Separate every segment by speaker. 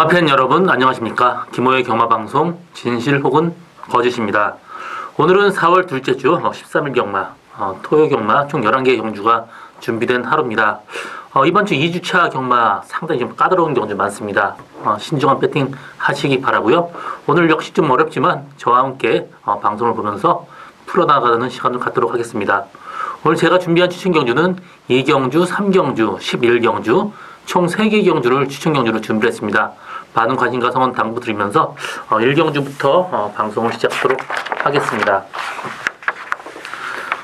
Speaker 1: 경마팬 여러분 안녕하십니까? 김호의 경마방송 진실 혹은 거짓입니다. 오늘은 4월 둘째 주 13일 경마 어, 토요 경마 총 11개의 경주가 준비된 하루입니다. 어, 이번 주 2주차 경마 상당히 좀 까다로운 경주 많습니다. 어, 신중한 배팅 하시기 바라고요. 오늘 역시 좀 어렵지만 저와 함께 어, 방송을 보면서 풀어나가는 시간을 갖도록 하겠습니다. 오늘 제가 준비한 추천 경주는 2경주, 3경주, 11경주 총 3개 경주를 추천 경주로 준비했습니다. 많은 관심과 성원 당부드리면서 어, 1경주부터 어, 방송을 시작하도록 하겠습니다.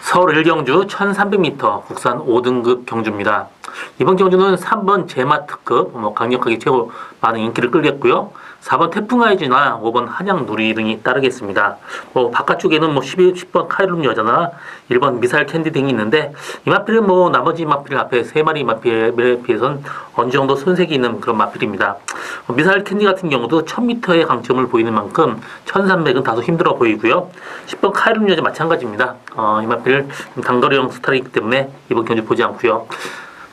Speaker 1: 서울 1경주 1300m 국산 5등급 경주입니다. 이번 경주는 3번 제마 특급 뭐 강력하게 최고 많은 인기를 끌겠고요. 4번 태풍 아이즈나 5번 한양 누리 등이 따르겠습니다. 뭐 바깥쪽에는 뭐 11, 10번 카이룸 여자나 1번 미사일 캔디 등이 있는데 이 마필은 뭐 나머지 마필 앞에 세 마리 마필에 비해서는 어느 정도 손색이 있는 그런 마필입니다. 뭐 미사일 캔디 같은 경우도 1000m의 강점을 보이는 만큼 1300은 다소 힘들어 보이고요. 10번 카이룸 여자 마찬가지입니다. 어, 이 마필 단거리형 스타일이기 때문에 이번 경주 보지 않고요.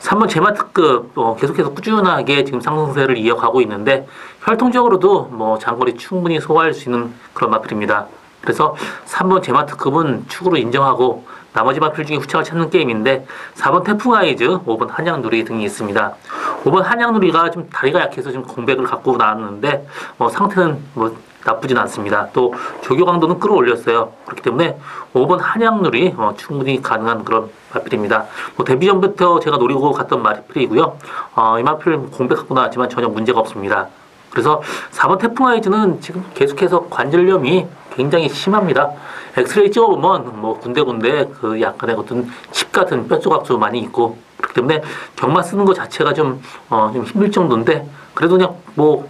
Speaker 1: 3번 제마특급 어, 계속해서 꾸준하게 지금 상승세를 이어가고 있는데 혈통적으로도 뭐 장거리 충분히 소화할 수 있는 그런 마필입니다. 그래서 3번 제마특급은 축으로 인정하고 나머지 마필 중에 후창을 찾는 게임인데 4번 태풍아이즈, 5번 한양누리 등이 있습니다. 5번 한양누리가 좀 다리가 약해서 지금 공백을 갖고 나왔는데 뭐 상태는 뭐 나쁘진 않습니다. 또 조교 강도는 끌어올렸어요. 그렇기 때문에 5번 한양누리 어, 충분히 가능한 그런 마필입니다. 뭐 데뷔 전부터 제가 노리고 갔던 마필이고요. 어, 이 마필 공백 갖고 나왔지만 전혀 문제가 없습니다. 그래서 4번 태풍 아이즈는 지금 계속해서 관절염이 굉장히 심합니다. 엑스레이 찍어보면 뭐 군데군데 그 약간의 어떤 칩 같은 뼈 조각도 많이 있고 그렇기 때문에 경마 쓰는 것 자체가 좀, 어, 좀 힘들 정도인데 그래도 그냥 뭐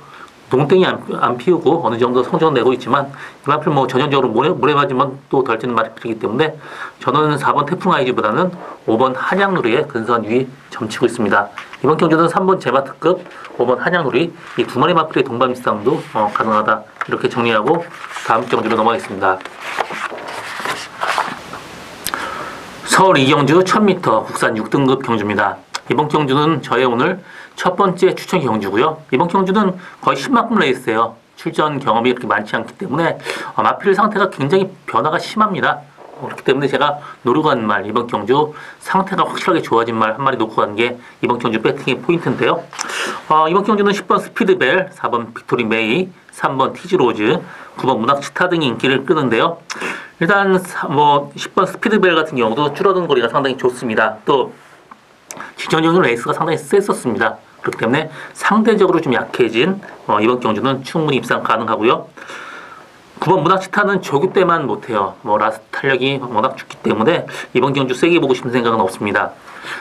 Speaker 1: 농땡이 안, 안 피우고 어느 정도 성적을 내고 있지만 이만필 뭐 전형적으로 모래, 모래 맞으면 또덜 뛰는 말이기 때문에 저는 4번 태풍 아이즈보다는 5번 한양누리에 근소한 유위 점치고 있습니다. 이번 경주는 3번 제마특급, 5번 한양누리 이 두 마리 마필의 동반 비싸움도 어, 가능하다 이렇게 정리하고 다음 경주로 넘어가겠습니다. 서울 이경주 1000m 국산 6등급 경주입니다. 이번 경주는 저의 오늘 첫 번째 추천 경주고요. 이번 경주는 거의 10만큼 레이스예요. 출전 경험이 그렇게 많지 않기 때문에 어, 마필 상태가 굉장히 변화가 심합니다. 그렇기 때문에 제가 노리고 간 말, 이번 경주 상태가 확실하게 좋아진 말 한 마리 놓고 간 게 이번 경주 배팅의 포인트인데요. 어, 이번 경주는 10번 스피드벨, 4번 빅토리 메이, 3번 티즈로즈, 9번 문학치타 등이 인기를 끄는데요. 일단 뭐 10번 스피드벨 같은 경우도 줄어든 거리가 상당히 좋습니다. 또 직전적인 레이스가 상당히 셌었습니다. 그렇기 때문에 상대적으로 좀 약해진 어, 이번 경주는 충분히 입상 가능하고요. 9번 문학치타는 조교 때만 못해요. 뭐 라스트 탄력이 워낙 좋기 때문에 이번 경주 세게 보고 싶은 생각은 없습니다.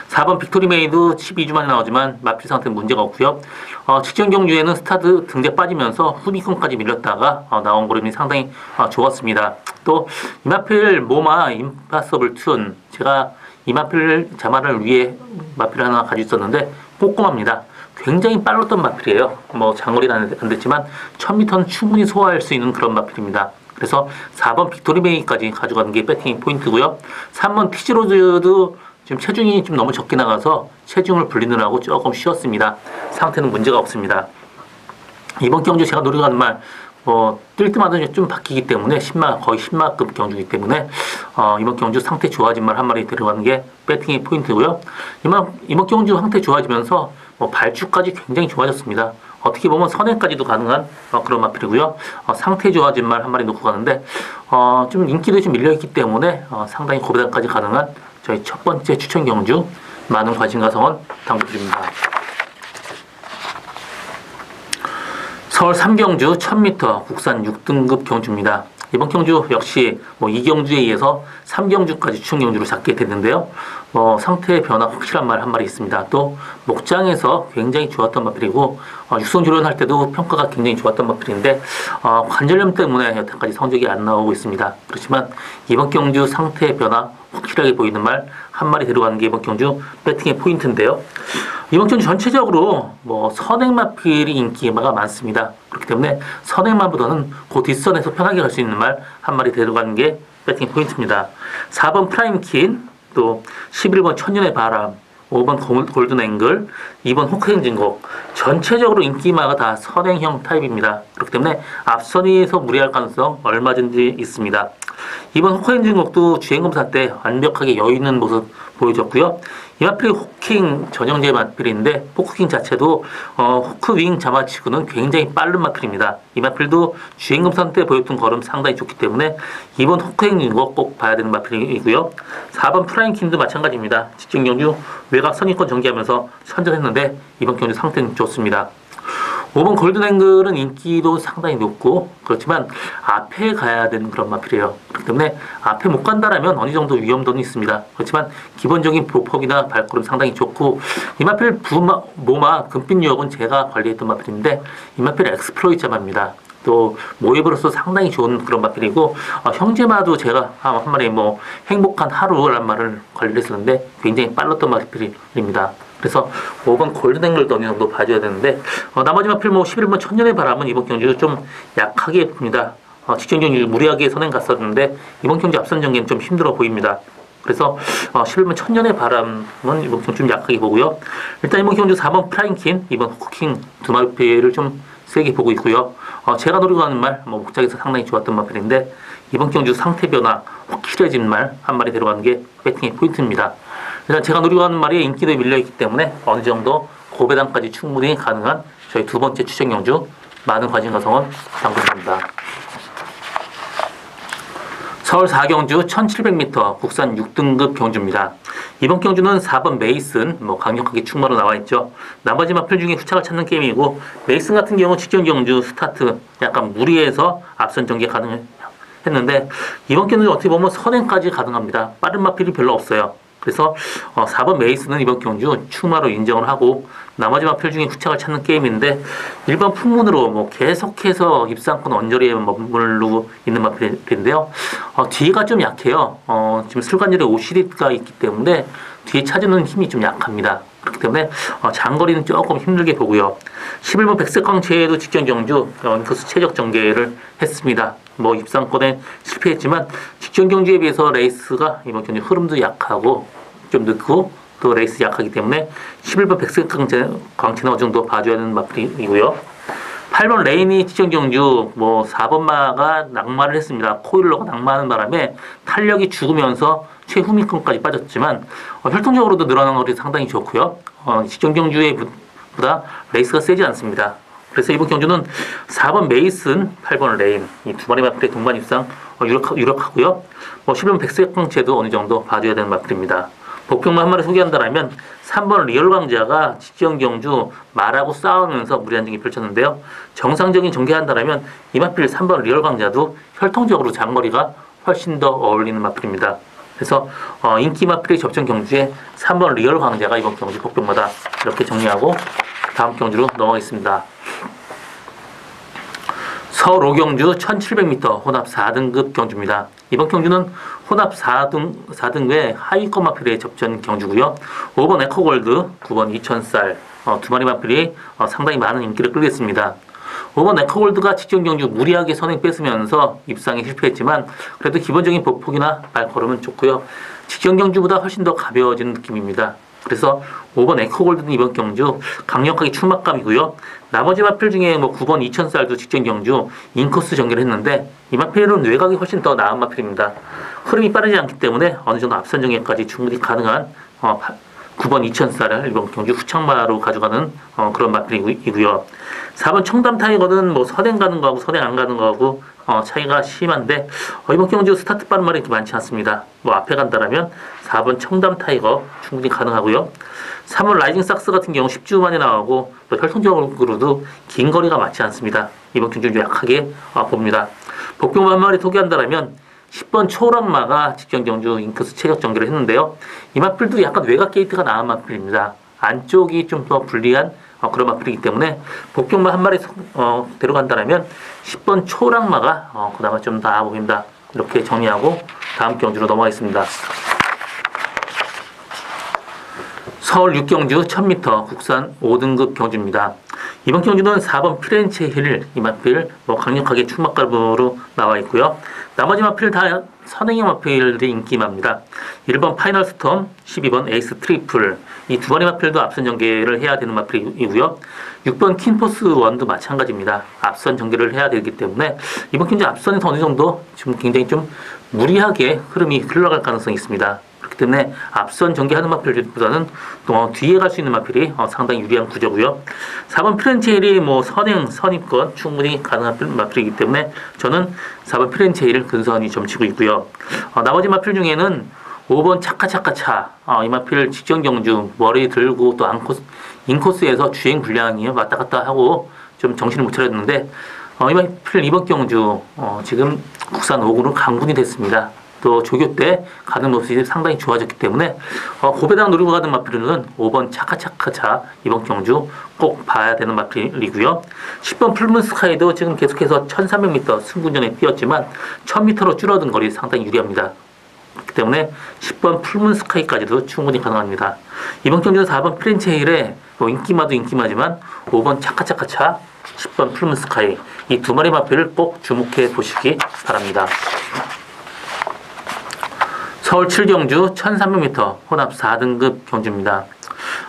Speaker 1: 4번 빅토리 메이도 12주 만에 나오지만 마필 상태는 문제가 없고요. 어, 직전 경주에는 스타드 등대 빠지면서 후비권까지 밀렸다가 어, 나온 그림이 상당히 어, 좋았습니다. 또 이마필 모마 임파서블 튠 제가 이 마필 자마를 위해 마필 하나 가지고 있었는데 꼼꼼합니다. 굉장히 빨랐던 마필이에요. 뭐 장거리는 안 됐지만 1000m는 충분히 소화할 수 있는 그런 마필입니다. 그래서 4번 빅토리메이까지 가져가는 게 배팅이 포인트고요. 3번 티즈로즈도 지금 체중이 좀 너무 적게 나가서 체중을 불리느라고 조금 쉬었습니다. 상태는 문제가 없습니다. 이번 경주 제가 노리고 가는 말, 뭐, 뜰 때마다 좀 바뀌기 때문에 10마, 거의 10마급 경주이기 때문에, 어, 이번 경주 상태 좋아진 말 한 마리 들어가는 게 배팅의 포인트고요. 이번, 이번 경주 상태 좋아지면서 뭐 발주까지 굉장히 좋아졌습니다. 어떻게 보면 선행까지도 가능한 어, 그런 마필이고요. 어, 상태 좋아진 말 한 마리 놓고 가는데 어, 좀 인기도 좀 밀려있기 때문에 어, 상당히 고배당까지 가능한 저희 첫 번째 추천 경주 많은 관심과 성원 당부드립니다. 서울 3경주 1000m 국산 6등급 경주입니다. 이번 경주 역시 뭐 2경주에 의해서 3경주까지 추천 경주를 잡게 됐는데요. 뭐 상태의 변화 확실한 말 한 마리 있습니다. 또 목장에서 굉장히 좋았던 마필이고 어, 육성 주련할 때도 평가가 굉장히 좋았던 마필인데 어, 관절염 때문에 여태까지 성적이 안 나오고 있습니다. 그렇지만 이번 경주 상태의 변화 확실하게 보이는 말 한 마리 들어가는 게 이번 경주 배팅의 포인트인데요. 이번 경주 전체적으로 뭐 선행마필이 인기가 많습니다. 그렇기 때문에 선행마보다는 그 뒷선에서 편하게 갈 수 있는 말 한 마리 데려가는 게 배팅 포인트입니다. 4번 프라임 킨, 또 11번 천년의 바람, 5번 골든 앵글, 2번 호크행 진곡 전체적으로 인기마가 다 선행형 타입입니다. 그렇기 때문에 앞선에서 무리할 가능성 얼마든지 있습니다. 이번 호크행 진곡도 주행검사 때 완벽하게 여유 있는 모습 보여줬고요. 이 마필이 호킹 전형제 마필인데 호킹 자체도 어, 호크윙 자마치고는 굉장히 빠른 마필입니다. 이 마필도 주행검사 때 보였던 걸음 상당히 좋기 때문에 이번 호크행진곡 꼭 봐야 되는 마필이고요. 4번 프라임킹도 마찬가지입니다. 직전 경주 외곽 선입권 전개하면서 선전했는데 이번 경주 상태는 좋습니다. 5번 골든앵글은 인기도 상당히 높고 그렇지만 앞에 가야 되는 그런 마필이에요. 그렇기 때문에 앞에 못 간다라면 어느 정도 위험도는 있습니다. 그렇지만 기본적인 보폭이나 발걸음 상당히 좋고 이 마필 부마 모마 금빛 유역은 제가 관리했던 마필인데 이 마필 엑스플로이 자마입니다. 또 모입으로서 상당히 좋은 그런 마필이고 어, 형제마도 제가 한 마리 뭐 행복한 하루란 말을 관리했었는데 굉장히 빨랐던 마필입니다. 그래서 5번 골든앵글도 어느 정도 봐줘야 되는데 어, 나머지 마필 뭐 11번 천년의 바람은 이번 경주 좀 약하게 봅니다. 어, 직전 경주 무리하게 선행 갔었는데 이번 경주 앞선 전개는 좀 힘들어 보입니다. 그래서 어, 11번 천년의 바람은 이번 경주 좀 약하게 보고요. 일단 이번 경주 4번 프라잉킨, 이번 호킹 두 마필을 좀 세게 보고 있고요. 어, 제가 노리고 하는 말, 뭐 목장에서 상당히 좋았던 마필인데 이번 경주 상태 변화, 확실해진 말 한 마리 데려가는 게 배팅의 포인트입니다. 일단 제가 노리고 하는 말이 인기도 밀려있기 때문에 어느 정도 고배당까지 충분히 가능한 저희 두 번째 추천 경주 많은 관심 가성은 당근입니다. 서울 4경주 1700m 국산 6등급 경주입니다. 이번 경주는 4번 메이슨 뭐 강력하게 충마로 나와 있죠. 나머지 마필 중에 후차를 찾는 게임이고 메이슨 같은 경우 직전 경주 스타트 약간 무리해서 앞선 전개 가능했는데 이번 경주는 어떻게 보면 선행까지 가능합니다. 빠른 마필이 별로 없어요. 그래서 어, 4번 메이스는 이번 경주 충마로 인정을 하고 나머지 마필 중에 후착을 찾는 게임인데 일반 풍문으로 뭐 계속해서 입상권 언저리에 머물르고 있는 마필인데요. 어, 뒤가 좀 약해요. 어, 지금 슬관절에 오시리가 있기 때문에 뒤에 찾는 힘이 좀 약합니다. 그렇기 때문에 어, 장거리는 조금 힘들게 보고요. 11번 백색 광채에도 직전 경주 어, 인코스 최적 전개를 했습니다. 뭐 입상권에 실패했지만 직전 경주에 비해서 레이스가 이번 경주 흐름도 약하고 좀 늦고 또 레이스 약하기 때문에 11번 백색 광채, 광채는 어느 정도 봐줘야 하는 마필이고요. 8번 레인이 직전 경주 뭐 4번 마가 낙마를 했습니다. 코일러가 낙마하는 바람에 탄력이 죽으면서 최후미권까지 빠졌지만 어, 혈통적으로도 늘어난 것이 상당히 좋고요. 어, 직전 경주에 보다 레이스가 세지 않습니다. 그래서 이번 경주는 4번 메이슨, 8번 레인 이 두 마리 마필의 동반 입상 어, 유력, 유력하고요. 뭐 11번 백색광채도 어느 정도 봐줘야 되는 마필입니다. 복병만 한 마리 소개한다면 3번 리얼 강자가 직전 경주 말하고 싸우면서 무리한 등이 펼쳤는데요. 정상적인 전개한다면 이 마필 3번 리얼 강자도 혈통적으로 장거리가 훨씬 더 어울리는 마필입니다. 그래서 어, 인기 마필의 접전 경주에 3번 리얼 강자가 이번 경주 복병마다 이렇게 정리하고 다음 경주로 넘어가겠습니다. 서울 오경주 1700m 혼합 4등급 경주입니다. 이번 경주는 혼합 4등, 4등의 하위권 마필의 접전 경주고요. 5번 에코골드, 9번 2000쌀 어, 두 마리 마필이 어, 상당히 많은 인기를 끌겠습니다. 5번 에코골드가 직전 경주 무리하게 선행 뺏으면서 입상에 실패했지만 그래도 기본적인 보폭이나 발걸음은 좋고요. 직전 경주보다 훨씬 더 가벼워지는 느낌입니다. 그래서 5번 에코골드는 이번 경주 강력하게 출막감이고요. 나머지 마필 중에 뭐 9번 2000쌀도 직전 경주 인코스 전개를 했는데 이 마필은 외곽이 훨씬 더 나은 마필입니다. 흐름이 빠르지 않기 때문에 어느 정도 앞선 전개까지 충분히 가능한 어, 9번 2000쌀을 이번 경주 후창마로 가져가는 어, 그런 마필이고요. 4번 청담 타이거는 뭐 선행 가는 거하고 선행 안 가는 거하고 어, 차이가 심한데 어, 이번 경주 스타트 빠른 말이 이렇게 많지 않습니다. 뭐 앞에 간다라면 4번 청담 타이거 충분히 가능하고요. 3번 라이징 삭스 같은 경우 10주 만에 나오고 또 혈통적으로도 긴 거리가 맞지 않습니다. 이번 경주 좀 약하게 어, 봅니다. 복병만 한 마리 소개한다라면 10번 초락마가 직전 경주 잉크스 체격 전개를 했는데요. 이 마필도 약간 외곽 게이트가 나은 마필입니다. 안쪽이 좀 더 불리한 어, 그런 마필이기 때문에 복경마 한 마리 어, 데려간다면 10번 초락마가 어, 그나마 좀 나아 보입니다. 이렇게 정리하고 다음 경주로 넘어가겠습니다. 서울 6경주 1000m 국산 5등급 경주입니다. 이번 경주는 4번 피렌체 힐 이 마필 뭐 강력하게 출막갑으로 나와 있고요. 나머지 마필 다 선행형 마필들이 인기입니다. 1번 파이널 스톰, 12번 에이스 트리플 이 두 번의 마필도 앞선 전개를 해야 되는 마필이고요. 6번 킨포스 원도 마찬가지입니다. 앞선 전개를 해야 되기 때문에 이번 경기 앞선에서 어느 정도 지금 굉장히 좀 무리하게 흐름이 흘러갈 가능성이 있습니다. 그렇기 때문에 앞선 전개하는 마필보다는 또 뒤에 갈 수 있는 마필이 어, 상당히 유리한 구조고요. 4번 프렌체일이 뭐 선행, 선입권 충분히 가능한 마필이기 때문에 저는 4번 프렌체일을 근선히 좀 치고 있고요. 어, 나머지 마필 중에는 5번 차카차카차 어, 이 마필 직전 경주 머리 들고 또 안코스, 인코스에서 주행 불량이 왔다 갔다 하고 좀 정신을 못 차렸는데 어, 이 마필 이번 경주 어, 지금 국산 5구로 강군이 됐습니다. 또 조교 때 가는 모습이 상당히 좋아졌기 때문에 어, 고배당 노리고 가는 마필은 5번 차카차카차 이번 경주 꼭 봐야 되는 마필이고요. 10번 풀문스카이도 지금 계속해서 1300m 승군전에 뛰었지만 1000m로 줄어든 거리 상당히 유리합니다. 그렇기 때문에 10번 풀문스카이까지도 충분히 가능합니다. 이번 경주는 4번 프렌체일에 뭐 인기마도 인기마지만 5번 차카차카차 10번 풀문스카이 이 두 마리 마필을 꼭 주목해 보시기 바랍니다. 서울 7경주 1300m 혼합 4등급 경주입니다.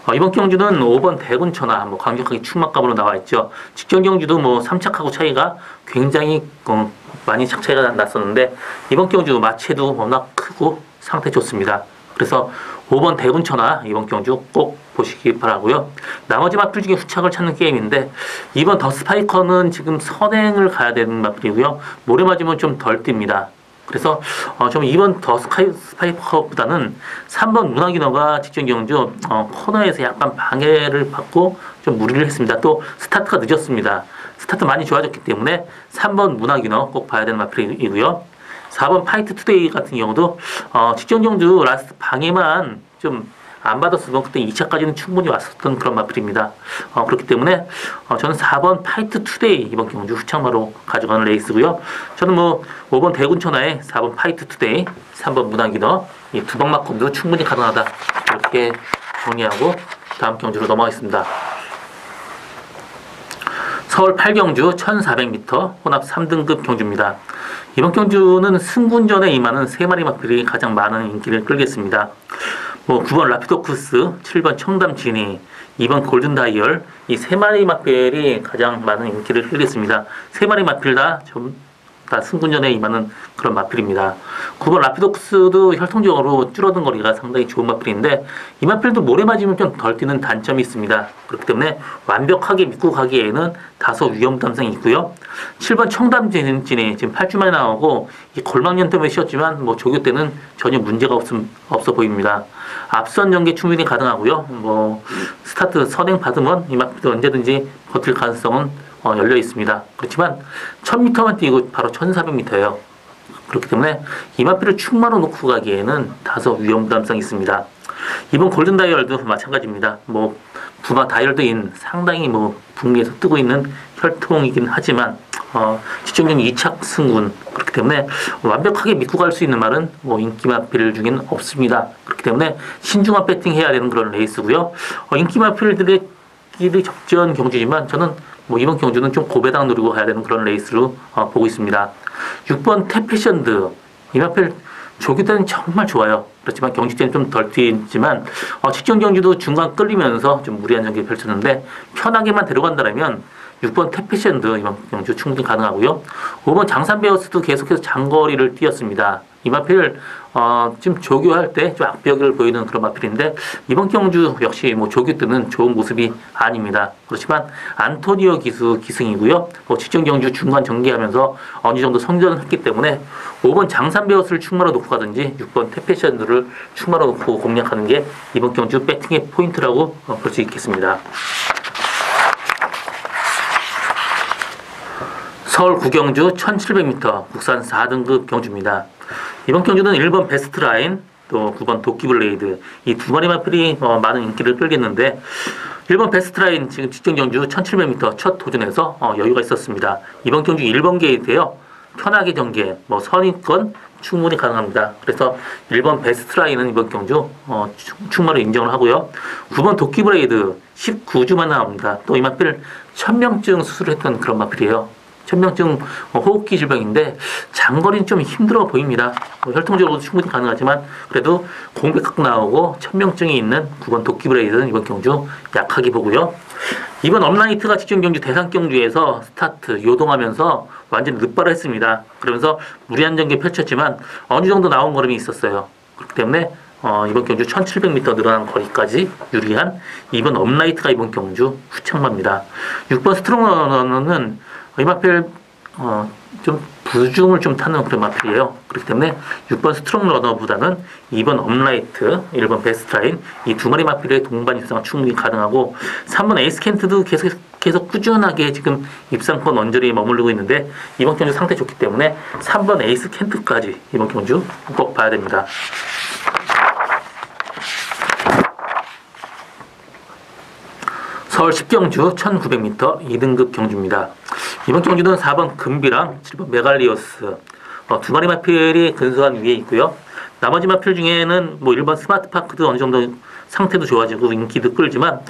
Speaker 1: 어, 이번 경주는 5번 대군천하 뭐 강력하게 충막감으로 나와 있죠. 직전 경주도 뭐 3착하고 차이가 굉장히 어, 많이 착 차이가 났었는데 이번 경주 마체도 워낙 크고 상태 좋습니다. 그래서 5번 대군천하 이번 경주 꼭 보시기 바라고요. 나머지 마필 중에 후착을 찾는 게임인데 이번 더 스파이커는 지금 선행을 가야 되는 마필이고요. 모래 맞으면 좀 덜 뜁니다. 그래서 어, 좀 이번 더 스카이 스파이커보다는 3번 문화기너가 직전 경주 어, 코너에서 약간 방해를 받고 좀 무리를 했습니다. 또 스타트가 늦었습니다. 스타트 많이 좋아졌기 때문에 3번 문화기너 꼭 봐야 되는 마필이고요. 4번 파이트 투데이 같은 경우도 어, 직전 경주 라스트 방해만 좀 안 받았으면 그때 2차까지는 충분히 왔었던 그런 마필입니다. 어, 그렇기 때문에 어, 저는 4번 파이트 투데이 이번 경주 후창마로 가져가는 레이스고요. 저는 뭐 5번 대군천하에 4번 파이트 투데이, 3번 문화기너 이두 방막금도 충분히 가능하다. 이렇게 정리하고 다음 경주로 넘어가겠습니다. 서울 8경주 1400m 혼합 3등급 경주입니다. 이번 경주는 승군전에 임하는 세 마리 마필이 가장 많은 인기를 끌겠습니다. 뭐 9번 라피도쿠스, 7번 청담 지니, 2번 골든 다이얼 이 세 마리 마필이 가장 많은 인기를 끌겠습니다. 세 마리 다좀 다 승군전에 임하는 그런 마필입니다. 9번 라피도쿠스도 혈통적으로 줄어든 거리가 상당히 좋은 마필인데 이 마필도 모래 맞으면 좀 덜 뛰는 단점이 있습니다. 그렇기 때문에 완벽하게 믿고 가기에는 다소 위험 감성이 있고요. 7번 청담진이 지금 8주 만에 나오고 이 골망년 때문에 쉬었지만 뭐 조교 때는 전혀 문제가 없, 없어 보입니다. 앞선 연계 충분히 가능하고요. 뭐 스타트 선행 받으면 이 마필도 언제든지 버틸 가능성은 어, 열려 있습니다. 그렇지만 1000m만 뛰고 바로 1400m예요. 그렇기 때문에 이마피를 충마로 놓고 가기에는 다소 위험 부담성이 있습니다. 이번 골든 다이얼도 마찬가지입니다. 뭐 부마 다이얼드인 상당히 뭐 북미에서 뜨고 있는 혈통이긴 하지만 어, 지정적 2착 승군 그렇기 때문에 완벽하게 믿고 갈 수 있는 말은 뭐 인기마필 중에는 없습니다. 그렇기 때문에 신중한 배팅해야 되는 그런 레이스고요. 어, 인기마필들의 끼리 적절한 경주지만 저는 뭐 이번 경주는 좀 고배당 누리고 가야 되는 그런 레이스로 어, 보고 있습니다. 6번 태페션드 이마필 조기 때는 정말 좋아요. 그렇지만 경주 때는 좀 덜 뛰지만 어, 직전 경주도 중간 끌리면서 좀 무리한 전개 펼쳤는데 편하게만 데려간다면 6번 태페션드 이번 경주 충분히 가능하고요. 5번 장산베어스도 계속해서 장거리를 뛰었습니다. 이 마필 어, 지금 조교할 때 좀 악벽을 보이는 그런 마필인데 이번 경주 역시 뭐 조교 때는 좋은 모습이 아닙니다. 그렇지만 안토니오 기수 기승이고요. 뭐 직전 경주 중간 전개하면서 어느 정도 성전을 했기 때문에 5번 장산베어스를 충마로 놓고 가든지 6번 테페션드를 충마로 놓고 공략하는 게 이번 경주 배팅의 포인트라고 어, 볼수 있겠습니다. 서울 구경주 1700m 국산 4등급 경주입니다. 이번 경주는 1번 베스트 라인 또 9번 도끼 블레이드 이 두 마리 마필이 어, 많은 인기를 끌겠는데 1번 베스트 라인 지금 직전 경주 1700m 첫 도전에서 어, 여유가 있었습니다. 이번 경주 1번 게이트에요. 편하게 전개, 뭐 선입권 충분히 가능합니다. 그래서 1번 베스트 라인은 이번 경주 어, 충분히 인정을 하고요. 9번 도끼 브레이드 19주만 나옵니다. 또 이 마필 1000명증 수술했던 그런 마필이에요. 천명증 어, 호흡기 질병인데 장거리는 좀 힘들어 보입니다. 뭐 혈통적으로도 충분히 가능하지만 그래도 공백 갖고 나오고 천명증이 있는 9번 도끼 브레이드는 이번 경주 약하게 보고요. 이번 업라이트가 직전 경주 대상 경주에서 스타트 요동하면서 완전 늦발을 했습니다. 그러면서 무리한 전개 펼쳤지만 어느 정도 나온 걸음이 있었어요. 그렇기 때문에 어, 이번 경주 1700m 늘어난 거리까지 유리한 이번 업라이트가 이번 경주 후창마입니다. 6번 스트롱러너는 이마필 어, 좀 부중을 좀 타는 그런 마필이에요. 그렇기 때문에 6번 스트롱 러너보다는 2번 업라이트, 1번 베스트라인 이 두 마리 마필의 동반 입상은 충분히 가능하고 3번 에이스 켄트도 계속 계속 꾸준하게 지금 입상권 언저리에 머무르고 있는데 이번 경주 상태 좋기 때문에 3번 에이스 켄트까지 이번 경주 꼭 봐야 됩니다. 서울 10경주 1900m 2등급 경주입니다. 이번 경주는 4번 금비랑 7번 메갈리오스 어, 두 마리 마필이 근소한 위에 있고요. 나머지 마필 중에는 뭐 1번 스마트파크도 어느 정도 상태도 좋아지고 인기도 끌지만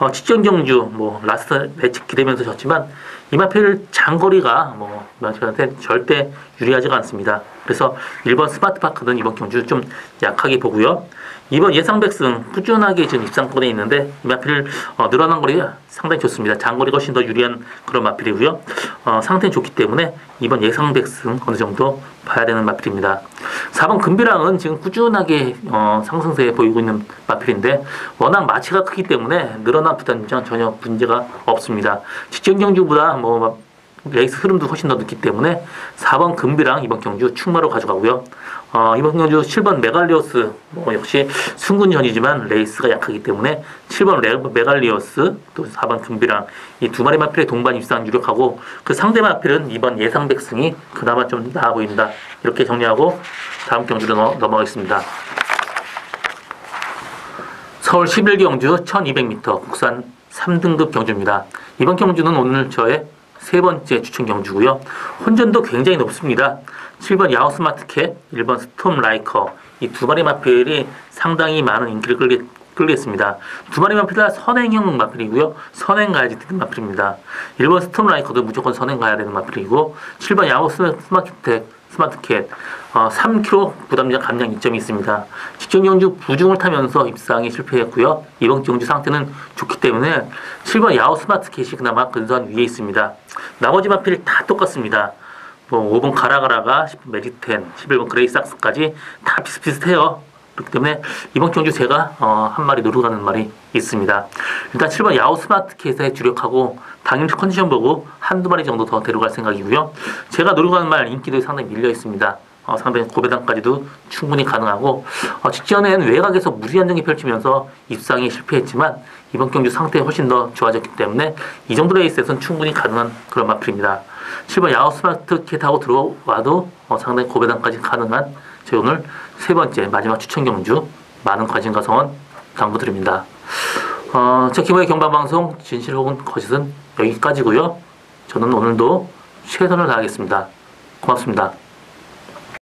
Speaker 1: 어, 직전 경주 뭐 라스트 매치 기대면서 졌지만 이 마필 장거리가 뭐 저한테 절대 유리하지가 않습니다. 그래서 1번 스마트파크는 이번 경주 좀 약하게 보고요. 이번 예상 백승 꾸준하게 지금 입상권에 있는데 이 마필 어, 늘어난 거리가 상당히 좋습니다. 장거리가 훨씬 더 유리한 그런 마필이고요. 어, 상태는 좋기 때문에 이번 예상 백승 어느 정도 봐야 되는 마필입니다. 4번 금비랑은 지금 꾸준하게 어, 상승세에 보이고 있는 마필인데 워낙 마치가 크기 때문에 늘어난 부담 전혀 문제가 없습니다. 직전 경주보다 뭐 레이스 흐름도 훨씬 더 늦기 때문에 4번 금비랑 이번 경주 충마로 가져가고요. 어, 이번 경주 7번 메갈리오스 뭐 역시 순군전이지만 레이스가 약하기 때문에 7번 레, 메갈리오스 또 4번 금비랑 이 두 마리 마필의 동반 입상 유력하고 그 상대 마필은 이번 예상 백승이 그나마 좀 나아 보인다. 이렇게 정리하고 다음 경주로 넘어, 넘어가겠습니다. 서울 11경주 1200m 국산 3등급 경주입니다. 이번 경주는 오늘 저의 세 번째 추천 경주고요. 혼전도 굉장히 높습니다. 7번 야오스마트캣, 1번 스톰라이커 이 두 마리 마필이 상당히 많은 인기를 끌게, 끌겠습니다. 두 마리 마필 다 선행형 마필이고요. 선행 가야지 되는 마필입니다. 1번 스톰라이커도 무조건 선행 가야 되는 마필이고 7번 야오스마트캣 스마트캣 어, 3kg 부담량 감량 이점이 있습니다. 직전 경주 부중을 타면서 입상에 실패했고요. 이번 경주 상태는 좋기 때문에 7번 야오 스마트캣이 그나마 근소한 위에 있습니다. 나머지 마필 다 똑같습니다. 뭐 5번 가라가라가 10번 메리텐, 11번 그레이삭스까지 다 비슷비슷해요. 그렇기 때문에 이번 경주 제가 어, 한 마리 노르고 가는 말이 있습니다. 일단 7번 야오 스마트캣에 주력하고 당일 컨디션 보고 한두 마리 정도 더 데려갈 생각이고요. 제가 노르고 가는 말 인기도 상당히 밀려 있습니다. 어, 상당히 고배당까지도 충분히 가능하고 어, 직전엔 외곽에서 무리한 경기 펼치면서 입상에 실패했지만 이번 경주 상태 훨씬 더 좋아졌기 때문에 이 정도 레이스에서는 충분히 가능한 그런 마필입니다. 7번 야오 스마트 캣하고 들어와도 어, 상당히 고배당까지 가능한 제 오늘 세 번째 마지막 추천 경주 많은 관심과 성원 당부드립니다. 어, 저 김호의 경방방송 진실 혹은 거짓은 여기까지고요. 저는 오늘도 최선을 다하겠습니다. 고맙습니다.